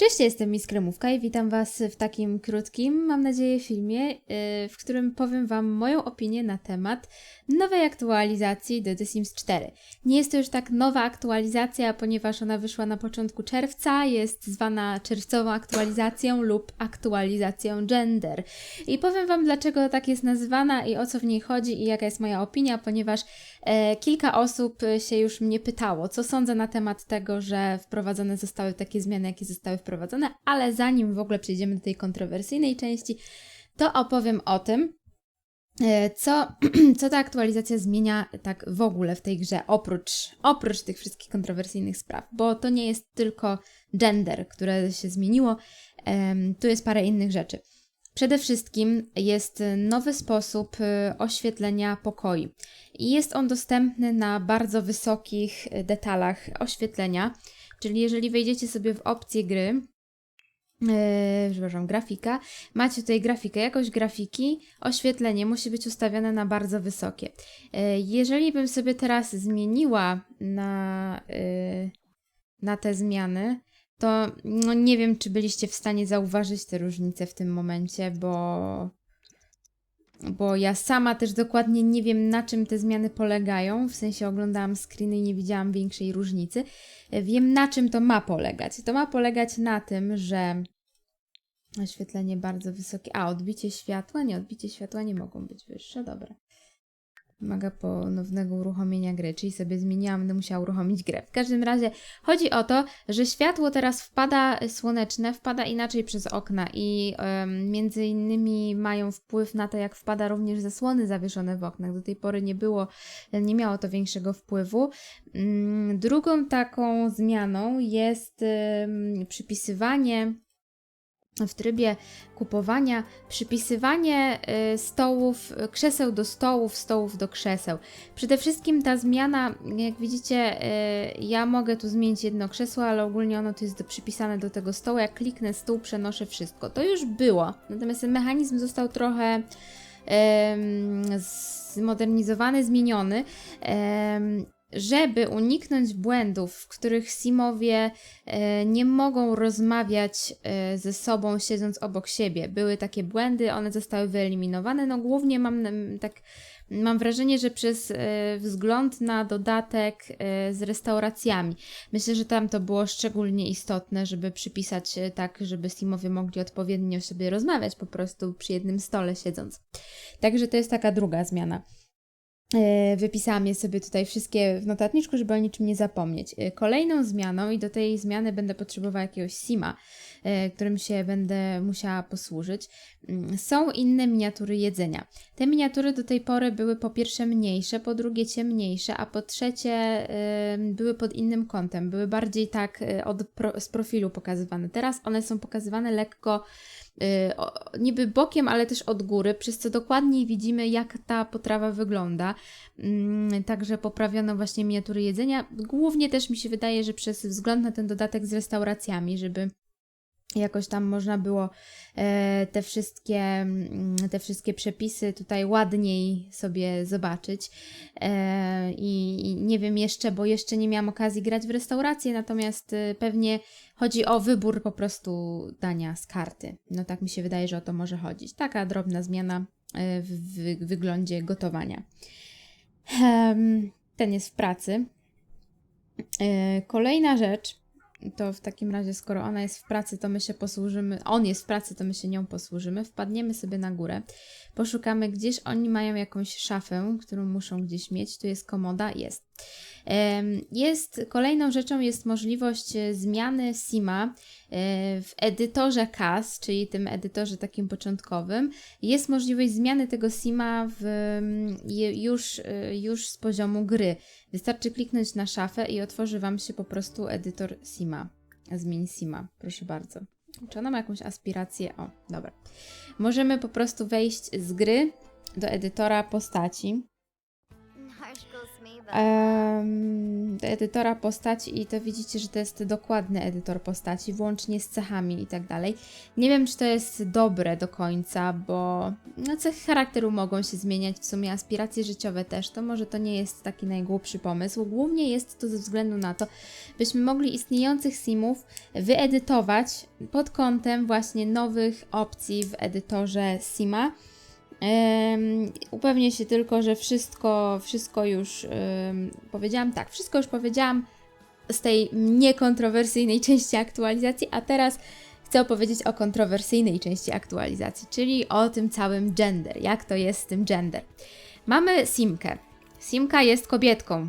Cześć, jestem Miss Kremówka i witam Was w takim krótkim, mam nadzieję, filmie, yy, w którym powiem Wam moją opinię na temat nowej aktualizacji do The Sims 4. Nie jest to już tak nowa aktualizacja, ponieważ ona wyszła na początku czerwca, jest zwana czerwcową aktualizacją lub aktualizacją gender. I powiem Wam, dlaczego tak jest nazywana i o co w niej chodzi i jaka jest moja opinia, ponieważ kilka osób się już mnie pytało, co sądzę na temat tego, że wprowadzone zostały takie zmiany, jakie zostały wprowadzone, ale zanim w ogóle przejdziemy do tej kontrowersyjnej części, to opowiem o tym, e, co, co ta aktualizacja zmienia tak w ogóle w tej grze, oprócz, oprócz tych wszystkich kontrowersyjnych spraw, bo to nie jest tylko gender, które się zmieniło, tu jest parę innych rzeczy. Przede wszystkim jest nowy sposób y, oświetlenia pokoi i jest on dostępny na bardzo wysokich y, detalach oświetlenia, czyli jeżeli wejdziecie sobie w opcję gry, Yy, przepraszam, grafika. Macie tutaj grafikę, jakość grafiki, oświetlenie musi być ustawione na bardzo wysokie. Yy, jeżeli bym sobie teraz zmieniła na, yy, na te zmiany, to no nie wiem, czy byliście w stanie zauważyć te różnice w tym momencie, bo, bo ja sama też dokładnie nie wiem, na czym te zmiany polegają. W sensie oglądałam screeny i nie widziałam większej różnicy. Wiem, na czym to ma polegać. To ma polegać na tym, że oświetlenie bardzo wysokie. A, odbicie światła? Nie, odbicie światła nie mogą być wyższe. Dobra. Wymaga ponownego uruchomienia gry, czyli sobie zmieniłam, będę musiała uruchomić grę. W każdym razie chodzi o to, że światło teraz wpada słoneczne, wpada inaczej przez okna i między innymi mają wpływ na to, jak wpada również zasłony zawieszone w oknach. Do tej pory nie było, nie miało to większego wpływu. Mm, Drugą taką zmianą jest przypisywanie w trybie kupowania przypisywanie y, stołów, krzeseł do stołów, stołów do krzeseł. Przede wszystkim ta zmiana, jak widzicie, y, ja mogę tu zmienić jedno krzesło, ale ogólnie ono tu jest przypisane do tego stołu. Jak kliknę stół, przenoszę wszystko. To już było, natomiast ten mechanizm został trochę zmodernizowany, zmieniony. Żeby uniknąć błędów, w których Simowie e, nie mogą rozmawiać e, ze sobą siedząc obok siebie. Były takie błędy, one zostały wyeliminowane. No głównie mam tak mam wrażenie, że przez e, wzgląd na dodatek z restauracjami. Myślę, że tam to było szczególnie istotne, żeby przypisać tak, żeby Simowie mogli odpowiednio sobie rozmawiać po prostu przy jednym stole siedząc. Także to jest taka druga zmiana. E, Wypisałam je sobie tutaj wszystkie w notatniczku, żeby o niczym nie zapomnieć. E, Kolejną zmianą, i do tej zmiany będę potrzebowała jakiegoś sima, którym się będę musiała posłużyć, mm, są inne miniatury jedzenia. Te miniatury do tej pory były po pierwsze mniejsze, po drugie ciemniejsze, a po trzecie e, były pod innym kątem, były bardziej tak e, od z profilu pokazywane. Teraz one są pokazywane lekko o- niby bokiem, ale też od góry, przez co dokładniej widzimy, jak ta potrawa wygląda. Mm, Także poprawiono właśnie miniatury jedzenia. Głównie też mi się wydaje, że przez wzgląd na ten dodatek z restauracjami, żeby jakoś tam można było e, te wszystkie, mm, te wszystkie przepisy tutaj ładniej sobie zobaczyć. E, i, nie wiem jeszcze, bo jeszcze nie miałam okazji grać w restaurację, natomiast e, pewnie chodzi o wybór po prostu dania z karty. No tak mi się wydaje, że o to może chodzić. Taka drobna zmiana w, wyglądzie gotowania. Ten jest w pracy. Kolejna rzecz, to w takim razie, skoro ona jest w pracy, to my się posłużymy, on jest w pracy, to my się nią posłużymy. Wpadniemy sobie na górę, poszukamy gdzieś, oni mają jakąś szafę, którą muszą gdzieś mieć. Tu jest komoda, jest. Jest kolejną rzeczą jest możliwość e, zmiany Sima w edytorze CAS, czyli tym edytorze takim początkowym. Jest możliwość zmiany tego Sima w, mm, już, e, już z poziomu gry. Wystarczy kliknąć na szafę i otworzy Wam się po prostu edytor Sima. Zmień Sima, proszę bardzo. Czy ona ma jakąś aspirację? O, dobra. Możemy po prostu wejść z gry do edytora postaci. Do edytora postaci i to widzicie, że to jest dokładny edytor postaci, włącznie z cechami i tak dalej. Nie wiem, czy to jest dobre do końca, bo no, cechy charakteru mogą się zmieniać, w sumie aspiracje życiowe też, to może to nie jest taki najgłupszy pomysł. Głównie jest to ze względu na to, byśmy mogli istniejących simów wyedytować pod kątem właśnie nowych opcji w edytorze sima. Upewnię się tylko, że wszystko, wszystko już powiedziałam. Tak, wszystko już powiedziałam z tej niekontrowersyjnej części aktualizacji, a teraz chcę opowiedzieć o kontrowersyjnej części aktualizacji, czyli o tym całym gender. Jak to jest z tym gender? Mamy Simkę. Simka jest kobietką.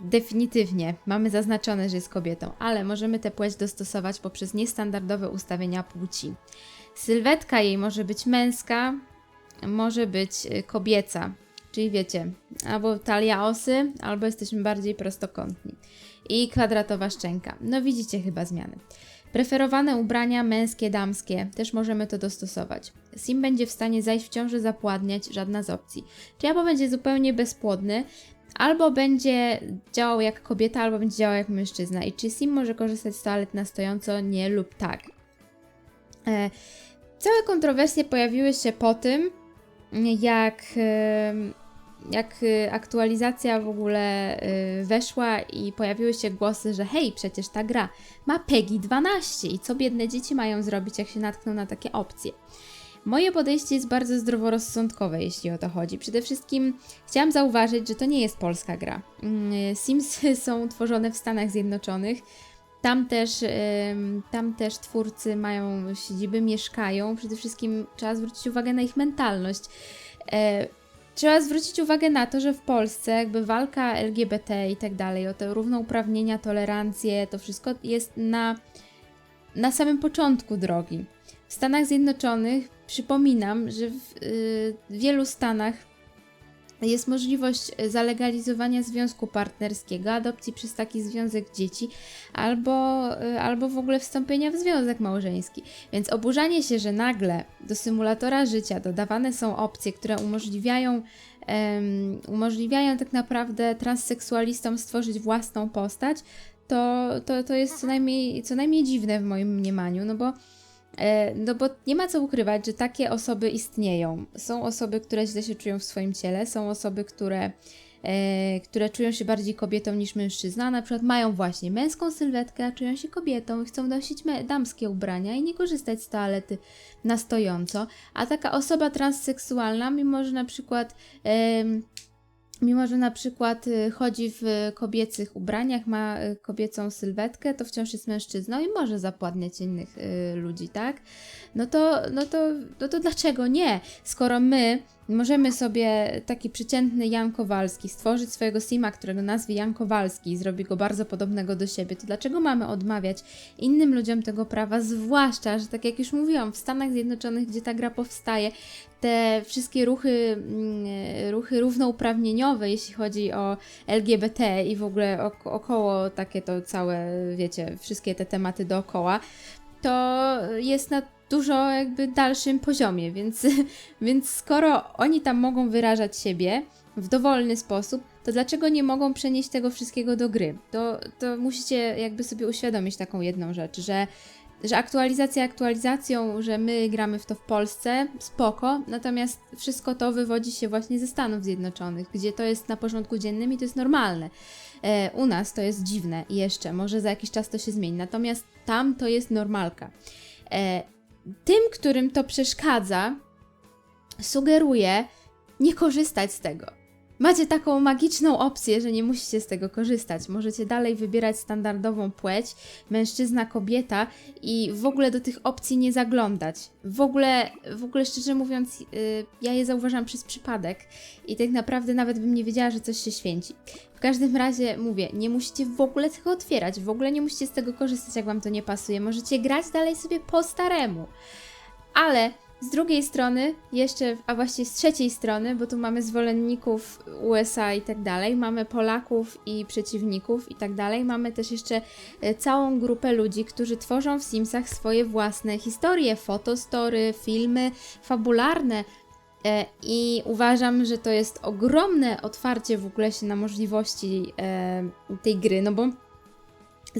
Definitywnie mamy zaznaczone, że jest kobietą, ale możemy tę płeć dostosować poprzez niestandardowe ustawienia płci. Sylwetka jej może być męska, może być y, kobieca, czyli wiecie, albo talia osy, albo jesteśmy bardziej prostokątni. I kwadratowa szczęka. No widzicie chyba zmiany. Preferowane ubrania męskie, damskie, też możemy to dostosować. Sim będzie w stanie zajść w ciąży zapładniać, żadna z opcji. Czyli albo będzie zupełnie bezpłodny, albo będzie działał jak kobieta, albo będzie działał jak mężczyzna. I czy Sim może korzystać z toalet na stojąco? Nie lub tak. E, całe kontrowersje pojawiły się po tym, jak, jak y, aktualizacja w ogóle y, weszła i pojawiły się głosy, że hej, przecież ta gra ma PEGI 12 i co biedne dzieci mają zrobić, jak się natkną na takie opcje. Moje podejście jest bardzo zdroworozsądkowe, jeśli o to chodzi. Przede wszystkim chciałam zauważyć, że to nie jest polska gra. Mm, Simsy są tworzone w Stanach Zjednoczonych. Tam też, tam też twórcy mają siedziby, mieszkają. Przede wszystkim trzeba zwrócić uwagę na ich mentalność. E, trzeba zwrócić uwagę na to, że w Polsce jakby walka LGBT i tak dalej, o te równouprawnienia, tolerancję, to wszystko jest na, na samym początku drogi. W Stanach Zjednoczonych przypominam, że w y, wielu stanach jest możliwość zalegalizowania związku partnerskiego, adopcji przez taki związek dzieci, albo, y, albo w ogóle wstąpienia w związek małżeński. Więc oburzanie się, że nagle do symulatora życia dodawane są opcje, które umożliwiają, em, umożliwiają tak naprawdę transseksualistom stworzyć własną postać, to, to, to jest co najmniej, co najmniej dziwne w moim mniemaniu, no bo E, No bo nie ma co ukrywać, że takie osoby istnieją. Są osoby, które źle się czują w swoim ciele, są osoby, które, e, które czują się bardziej kobietą niż mężczyzna, na przykład mają właśnie męską sylwetkę, a czują się kobietą i chcą nosić damskie ubrania i nie korzystać z toalety na stojąco. A taka osoba transseksualna, mimo że na przykład Mimo, że na przykład y, chodzi w kobiecych ubraniach, ma y, kobiecą sylwetkę, to wciąż jest mężczyzną i może zapładniać innych y, ludzi, tak? No to, no, to, no to dlaczego nie? Skoro my możemy sobie taki przeciętny Jan Kowalski stworzyć swojego sima, którego nazwie Jan Kowalski i zrobi go bardzo podobnego do siebie, to dlaczego mamy odmawiać innym ludziom tego prawa? Zwłaszcza, że tak jak już mówiłam, w Stanach Zjednoczonych, gdzie ta gra powstaje, te wszystkie ruchy, mm, ruchy równouprawnieniowe, jeśli chodzi o LGBT i w ogóle oko- około takie to całe, wiecie, wszystkie te tematy dookoła, to jest na dużo jakby dalszym poziomie, więc, więc skoro oni tam mogą wyrażać siebie w dowolny sposób, to dlaczego nie mogą przenieść tego wszystkiego do gry? To, to musicie jakby sobie uświadomić taką jedną rzecz, że że aktualizacja aktualizacją, że my gramy w to w Polsce, spoko, natomiast wszystko to wywodzi się właśnie ze Stanów Zjednoczonych, gdzie to jest na porządku dziennym i to jest normalne. E, u nas to jest dziwne jeszcze, może za jakiś czas to się zmieni, natomiast tam to jest normalka. E, tym, którym to przeszkadza, sugeruję nie korzystać z tego. Macie taką magiczną opcję, że nie musicie z tego korzystać. Możecie dalej wybierać standardową płeć, mężczyzna, kobieta i w ogóle do tych opcji nie zaglądać. W ogóle, w ogóle szczerze mówiąc, yy, ja je zauważam przez przypadek i tak naprawdę nawet bym nie wiedziała, że coś się święci. W każdym razie mówię, nie musicie w ogóle tego otwierać, w ogóle nie musicie z tego korzystać, jak wam to nie pasuje. Możecie grać dalej sobie po staremu. Ale z drugiej strony, jeszcze, a właściwie z trzeciej strony, bo tu mamy zwolenników USA i tak dalej, mamy Polaków i przeciwników i tak dalej, mamy też jeszcze e, całą grupę ludzi, którzy tworzą w Simsach swoje własne historie, fotostory, filmy fabularne, E, I uważam, że to jest ogromne otwarcie w ogóle się na możliwości e, tej gry, no bo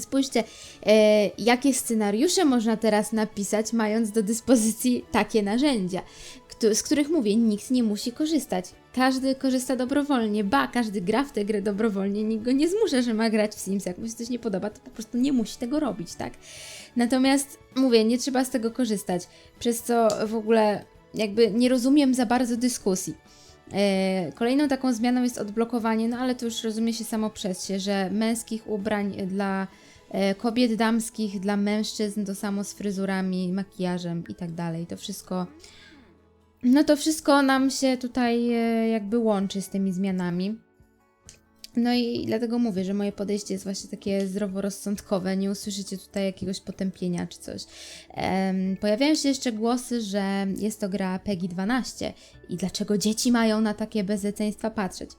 spójrzcie, e, jakie scenariusze można teraz napisać, mając do dyspozycji takie narzędzia, z których mówię, nikt nie musi korzystać. Każdy korzysta dobrowolnie, ba, każdy gra w tę grę dobrowolnie, nikt go nie zmusza, że ma grać w Sims. Jak mu się coś nie podoba, to po prostu nie musi tego robić, tak? Natomiast mówię, nie trzeba z tego korzystać, przez co w ogóle jakby nie rozumiem za bardzo dyskusji. E, Kolejną taką zmianą jest odblokowanie, no ale to już rozumie się samo przez się, że męskich ubrań dla kobiet, damskich dla mężczyzn, to samo z fryzurami, makijażem i tak dalej. To wszystko, no to wszystko nam się tutaj e, jakby łączy z tymi zmianami. No i dlatego mówię, że moje podejście jest właśnie takie zdroworozsądkowe. Nie usłyszycie tutaj jakiegoś potępienia czy coś. Em, pojawiają się jeszcze głosy, że jest to gra PEGI 12 i dlaczego dzieci mają na takie bezeceństwa patrzeć.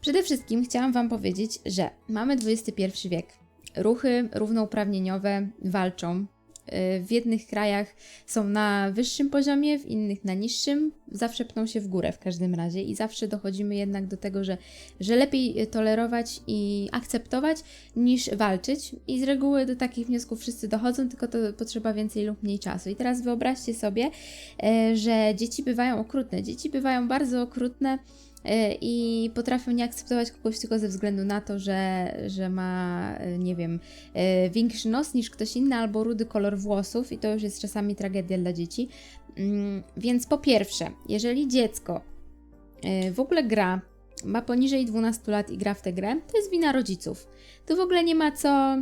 Przede wszystkim chciałam Wam powiedzieć, że mamy XXI wiek. Ruchy równouprawnieniowe walczą. Y, W jednych krajach są na wyższym poziomie, w innych na niższym. Zawsze pną się w górę w każdym razie i zawsze dochodzimy jednak do tego, że, że lepiej y, tolerować i akceptować niż walczyć. I z reguły do takich wniosków wszyscy dochodzą, tylko to potrzeba więcej lub mniej czasu. I teraz wyobraźcie sobie, e, że dzieci bywają okrutne. Dzieci bywają bardzo okrutne i potrafią nie akceptować kogoś tylko ze względu na to, że, że ma, e, nie wiem, e, większy nos niż ktoś inny albo rudy kolor włosów i to już jest czasami tragedia dla dzieci. Mm, Więc po pierwsze, jeżeli dziecko w ogóle gra, ma poniżej 12 lat i gra w tę grę, to jest wina rodziców. Tu w ogóle nie ma co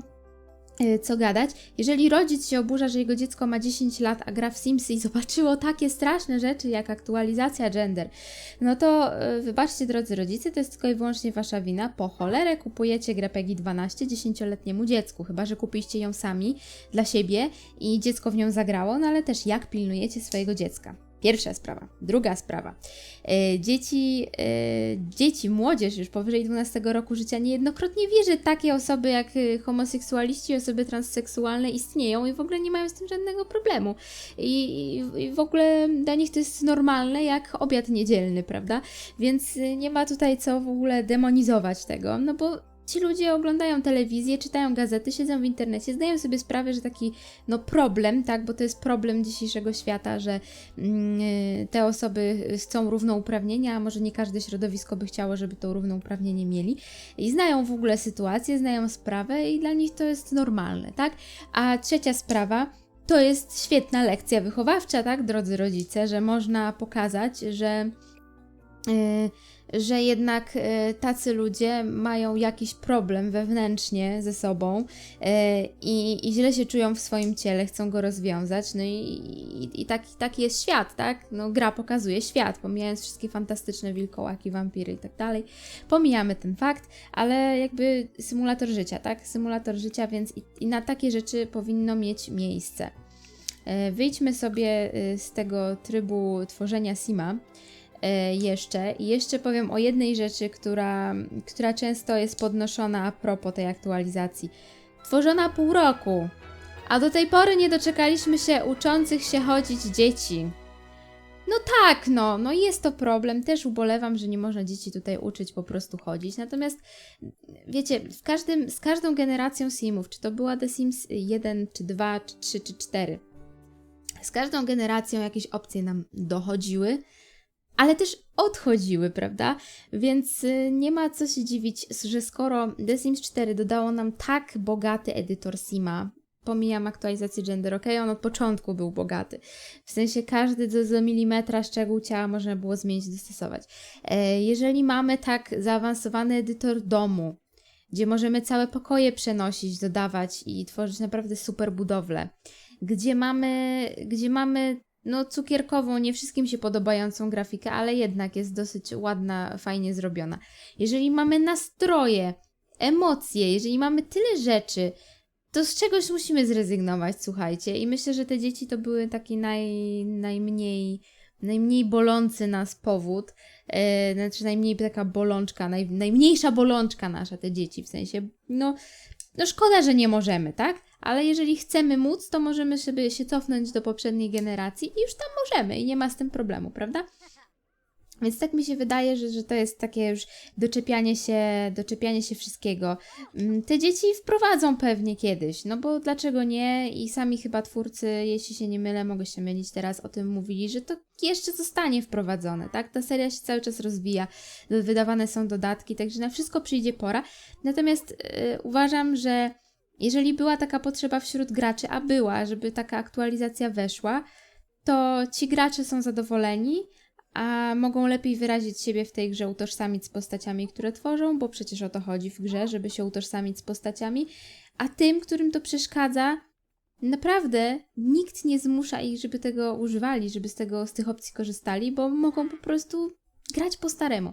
co gadać. Jeżeli rodzic się oburza, że jego dziecko ma 10 lat, a gra w Simsy i zobaczyło takie straszne rzeczy jak aktualizacja gender, no to e, wybaczcie drodzy rodzice, to jest tylko i wyłącznie wasza wina. Po cholerę kupujecie grę PEGI 12 10-letniemu dziecku, chyba że kupiliście ją sami dla siebie i dziecko w nią zagrało, no ale też jak pilnujecie swojego dziecka. Pierwsza sprawa. Druga sprawa. E, dzieci, e, dzieci, młodzież już powyżej 12 roku życia niejednokrotnie wie, że takie osoby jak e, homoseksualiści, osoby transseksualne istnieją i w ogóle nie mają z tym żadnego problemu. I, i, w ogóle dla nich to jest normalne jak obiad niedzielny, prawda? Więc nie ma tutaj co w ogóle demonizować tego, no bo ci ludzie oglądają telewizję, czytają gazety, siedzą w internecie, zdają sobie sprawę, że taki no problem, tak, bo to jest problem dzisiejszego świata, że mm, y, te osoby chcą równouprawnienia, a może nie każde środowisko by chciało, żeby to równouprawnienie mieli i znają w ogóle sytuację, znają sprawę i dla nich to jest normalne, tak? A trzecia sprawa, to jest świetna lekcja wychowawcza, tak, drodzy rodzice, że można pokazać, że y, że jednak e, tacy ludzie mają jakiś problem wewnętrznie ze sobą e, i, i źle się czują w swoim ciele, chcą go rozwiązać. No i, i, i taki, taki jest świat, tak? No, gra pokazuje świat, pomijając wszystkie fantastyczne wilkołaki, wampiry i tak dalej. Pomijamy ten fakt, ale jakby symulator życia, tak? Symulator życia, więc i, i na takie rzeczy powinno mieć miejsce. E, Wyjdźmy sobie z tego trybu tworzenia Sima jeszcze. I jeszcze powiem o jednej rzeczy, która, która często jest podnoszona a propos tej aktualizacji. Tworzona pół roku, a do tej pory nie doczekaliśmy się uczących się chodzić dzieci. No tak, no, no jest to problem. Też ubolewam, że nie można dzieci tutaj uczyć po prostu chodzić. Natomiast wiecie, każdym, z każdą generacją Simów, czy to była The Sims 1, czy 2, czy 3, czy 4, z każdą generacją jakieś opcje nam dochodziły, ale też odchodziły, prawda? Więc y, nie ma co się dziwić, że skoro The Sims 4 dodało nam tak bogaty edytor Sima, pomijam aktualizację gender, ok, on od początku był bogaty. W sensie każdy do, do milimetra szczegół ciała można było zmienić, dostosować. E, jeżeli mamy tak zaawansowany edytor domu, gdzie możemy całe pokoje przenosić, dodawać i tworzyć naprawdę super budowle, gdzie mamy, gdzie mamy no cukierkową, nie wszystkim się podobającą grafikę, ale jednak jest dosyć ładna, fajnie zrobiona. Jeżeli mamy nastroje, emocje, jeżeli mamy tyle rzeczy, to z czegoś musimy zrezygnować, słuchajcie. I myślę, że te dzieci to były taki naj, najmniej, najmniej bolący nas powód, e, znaczy najmniej taka bolączka, naj, najmniejsza bolączka nasza, te dzieci, w sensie, no, no szkoda, że nie możemy, tak? Ale jeżeli chcemy móc, to możemy sobie się cofnąć do poprzedniej generacji i już tam możemy i nie ma z tym problemu, prawda? Więc tak mi się wydaje, że, że to jest takie już doczepianie się, doczepianie się wszystkiego. Mm, Te dzieci wprowadzą pewnie kiedyś, no bo dlaczego nie? I sami chyba twórcy, jeśli się nie mylę, mogę się mylić teraz, o tym mówili, że to jeszcze zostanie wprowadzone, tak? Ta seria się cały czas rozwija, wydawane są dodatki, także na wszystko przyjdzie pora. Natomiast yy, uważam, że jeżeli była taka potrzeba wśród graczy, a była, żeby taka aktualizacja weszła, to ci gracze są zadowoleni, a mogą lepiej wyrazić siebie w tej grze, utożsamić z postaciami, które tworzą, bo przecież o to chodzi w grze, żeby się utożsamić z postaciami, a tym, którym to przeszkadza, naprawdę nikt nie zmusza ich, żeby tego używali, żeby z tego, z tych opcji korzystali, bo mogą po prostu grać po staremu.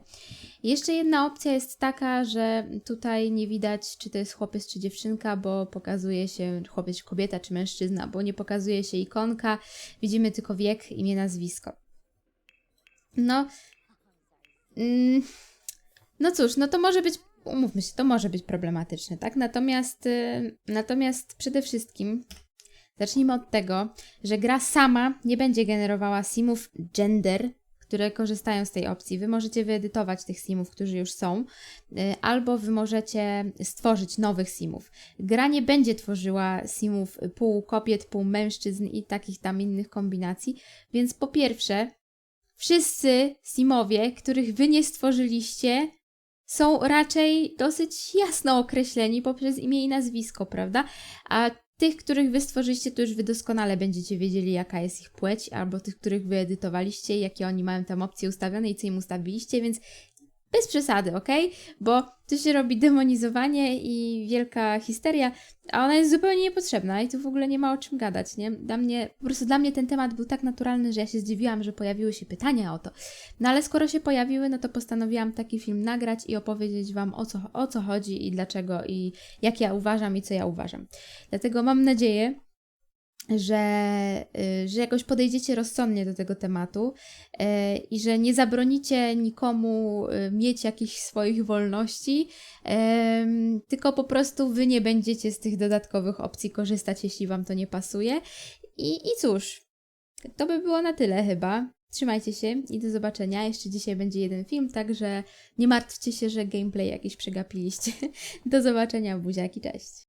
Jeszcze jedna opcja jest taka, że tutaj nie widać, czy to jest chłopiec, czy dziewczynka, bo pokazuje się chłopiec, kobieta, czy mężczyzna, bo nie pokazuje się ikonka, widzimy tylko wiek, imię, nazwisko. No. Mm, no cóż, no to może być, umówmy się, to może być problematyczne, tak? Natomiast, y, natomiast przede wszystkim zacznijmy od tego, że gra sama nie będzie generowała simów gender, które korzystają z tej opcji. Wy możecie wyedytować tych simów, którzy już są, y, albo wy możecie stworzyć nowych simów. Gra nie będzie tworzyła simów pół kobiet, pół mężczyzn i takich tam innych kombinacji, więc po pierwsze, wszyscy simowie, których wy nie stworzyliście, są raczej dosyć jasno określeni poprzez imię i nazwisko, prawda? A tych, których wy stworzyliście, to już wy doskonale będziecie wiedzieli, jaka jest ich płeć, albo tych, których wy edytowaliście, jakie oni mają tam opcje ustawione i co im ustawiliście, więc bez przesady, ok? Bo tu się robi demonizowanie i wielka histeria, a ona jest zupełnie niepotrzebna i tu w ogóle nie ma o czym gadać, nie? Dla mnie, po prostu dla mnie ten temat był tak naturalny, że ja się zdziwiłam, że pojawiły się pytania o to. No ale skoro się pojawiły, no to postanowiłam taki film nagrać i opowiedzieć Wam o co, o co chodzi i dlaczego i jak ja uważam i co ja uważam. Dlatego mam nadzieję, że, y, że jakoś podejdziecie rozsądnie do tego tematu y, i że nie zabronicie nikomu y, mieć jakichś swoich wolności, tylko po prostu wy nie będziecie z tych dodatkowych opcji korzystać, jeśli wam to nie pasuje. I, i cóż, to by było na tyle chyba. Trzymajcie się i do zobaczenia. Jeszcze dzisiaj będzie jeden film, także nie martwcie się, że gameplay jakiś przegapiliście. Do zobaczenia, buziaki, cześć.